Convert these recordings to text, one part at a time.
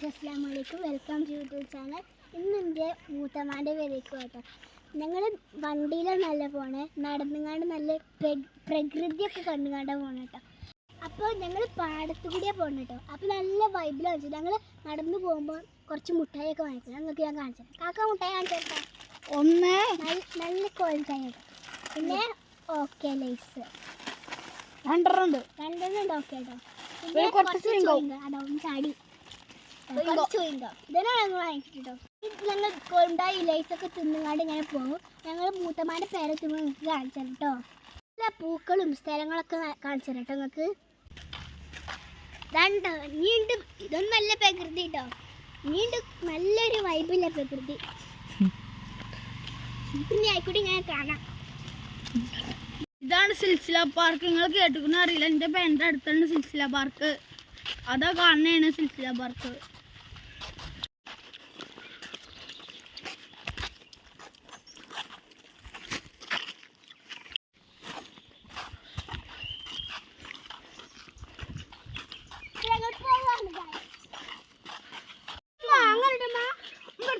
Guys അസ്സാം വലൈക്കും welcome to YouTube channel ഇന്ന് എന്റെ മൂത്തമാന്റെ പേരേക്ക് കേട്ടോ ഞങ്ങൾ വണ്ടിയിലൊന്നല്ല പോണേ നടന്നുകാണ്ട് നല്ല പ്ര- പ്രകൃതിയൊക്കെ കണ്ടുകാണ്ട പോണേ കേട്ടോ അപ്പോൾ ഞങ്ങൾ പാടത്ത് കൂടിയാണ് പോകണം കേട്ടോ അപ്പോൾ നല്ല വൈബിലാണ് വെച്ചു ഞങ്ങൾ നടന്നു പോകുമ്പോൾ കുറച്ച് മുട്ടായിയൊക്കെ വാങ്ങിക്കണം. ഞങ്ങൾക്ക് ഞാൻ കാണിച്ചു കാക്ക മുട്ടായി കാണിച്ചു തരാം ഒന്ന്. നല്ല നല്ല ക്വാളിറ്റി കേട്ടോ പിന്നെ ഓക്കെ ലൈസ് രണ്ടെണ്ണം ഉണ്ട്. രണ്ടെണ്ണം ഉണ്ട്. ഓക്കെ കേട്ടോ പിന്നെ കുറച്ച് കുറച്ച് chewing gum. chewing gum. അതാ ഒന്ന് ചാടി. ഇതന്നെ ഞങ്ങൾ വാങ്ങിച്ചിട്ടോ ഞങ്ങൾ കൊണ്ടായി ലൈസൊക്കെ തിന്നുകാണ്ട് ഇങ്ങനെ പോകും. ഞങ്ങൾ മൂത്തമാരുടെ തിന്നു നിങ്ങൾക്ക് കാണിച്ചു കേട്ടോ എല്ലാ പൂക്കളും സ്ഥലങ്ങളൊക്കെ കാണിച്ചു കേട്ടോ നിങ്ങൾക്ക്. ഇതാണ്ടോ? നീണ്ട് ഇതൊന്നും നല്ല പ്രകൃതി കേട്ടോ നീണ്ട് നല്ലൊരു വൈബില്ല പ്രകൃതി. പിന്നെ ആയിക്കോട്ടെ ഇങ്ങനെ കാണാം. ഇതാണ് സിൽസില പാർക്ക്. നിങ്ങൾ കേട്ടിക്കുന്ന അറിയില്ല. എന്റെ പേന്റെ അടുത്താണ് സിൽസില പാർക്ക്. അതാ കാണുന്നതാണ് സിൽസില പാർക്ക്.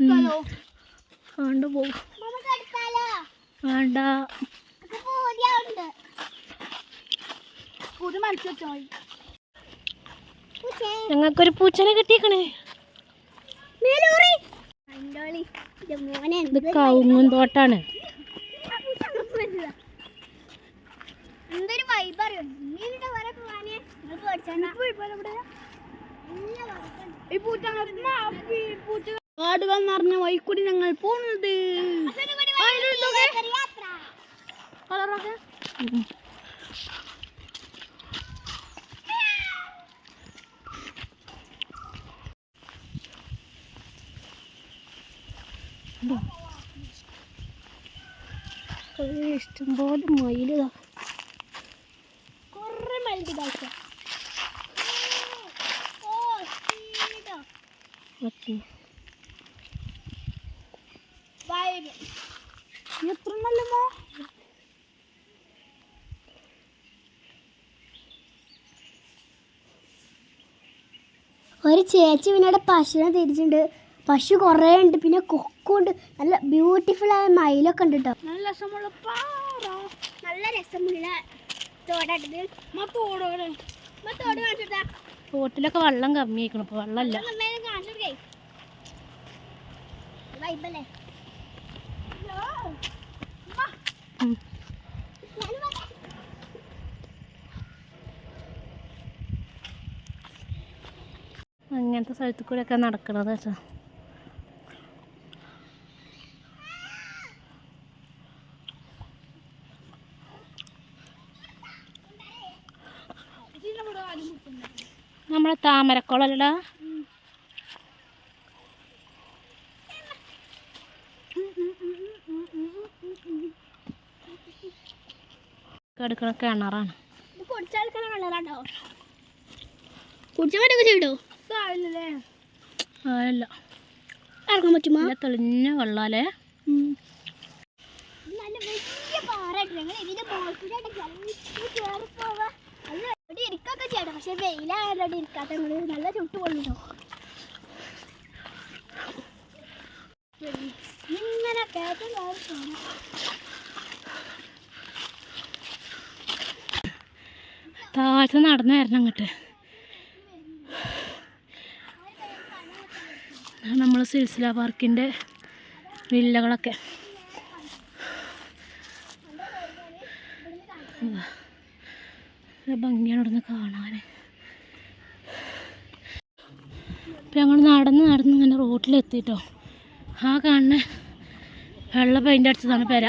വേണ്ട. പോകും വേണ്ട പൂച്ചേ. ഞങ്ങൾക്കൊരു പൂച്ചനെ കിട്ടിയേക്കണേ. മേലൂറി. കണ്ടോളി. ഇത് മോനെ ഇത് കവുങ്ങും തോട്ടാണ്. എന്തൊരു വൈബ് അറിയോ? നീന്റെ കാടുകൾ നിറഞ്ഞ വൈക്കുടി ഞങ്ങൾ പോകുന്നത് കളറൊക്കെ. ഇഷ്ടംപോലെ മയിലുതാ കുറേ കാഴ്ച ഓ എത്ര നല്ലമോ ഒരു ചേച്ചി പിന്നെ പശുവിനെ തിരിച്ചിട്ടുണ്ട് പശു കുറേ ഉണ്ട്. പിന്നെ കൊക്കുണ്ട് നല്ല ബ്യൂട്ടിഫുൾ ആയ മയിലൊക്കെ ഉണ്ട് കേട്ടോ നല്ല രസമുള്ള പാറ. നല്ല രസമുള്ള തോടാട്ടത് തോടോടെ തോട് കാണിച്ചിട്ടാ തോട്ടിലൊക്കെ വെള്ളം കമ്മിയായിക്കണം ഇപ്പൊ വെള്ളമല്ല. കാണിച്ചിട്ടേ വൈബല്ലേ. അങ്ങനത്തെ സ്ഥലത്ത് ഒക്കെ നടക്കണത് കേട്ടോ നമ്മളെ താമരക്കുളല്ലടാ എടുക്കണ കിണറാണ്. അല്ല ഇറങ്ങാൻ പറ്റുമോ? തെളിഞ്ഞ വെള്ളാലേ. നല്ല ഇരിക്കൊക്കെ ചെയ്യണം. പക്ഷെ വെയിലായാലും ഇരിക്കാത്ത ചുട്ട് ഇങ്ങനെ പോണം നടന്നു വരണം അങ്ങോട്ട്. നമ്മൾ സിൽസില പാർക്കിന്റെ വില്ലകളൊക്കെ. ഭംഗിയാണ് ഇവിടുന്ന് കാണാൻ ഇപ്പം ഞങ്ങൾ നടന്ന് നടന്ന് ഇങ്ങനെ റോട്ടിലെത്തിയിട്ടോ ആ കാണുന്ന വെള്ള പെയിന്റ് അടിച്ചതാണ് പെര.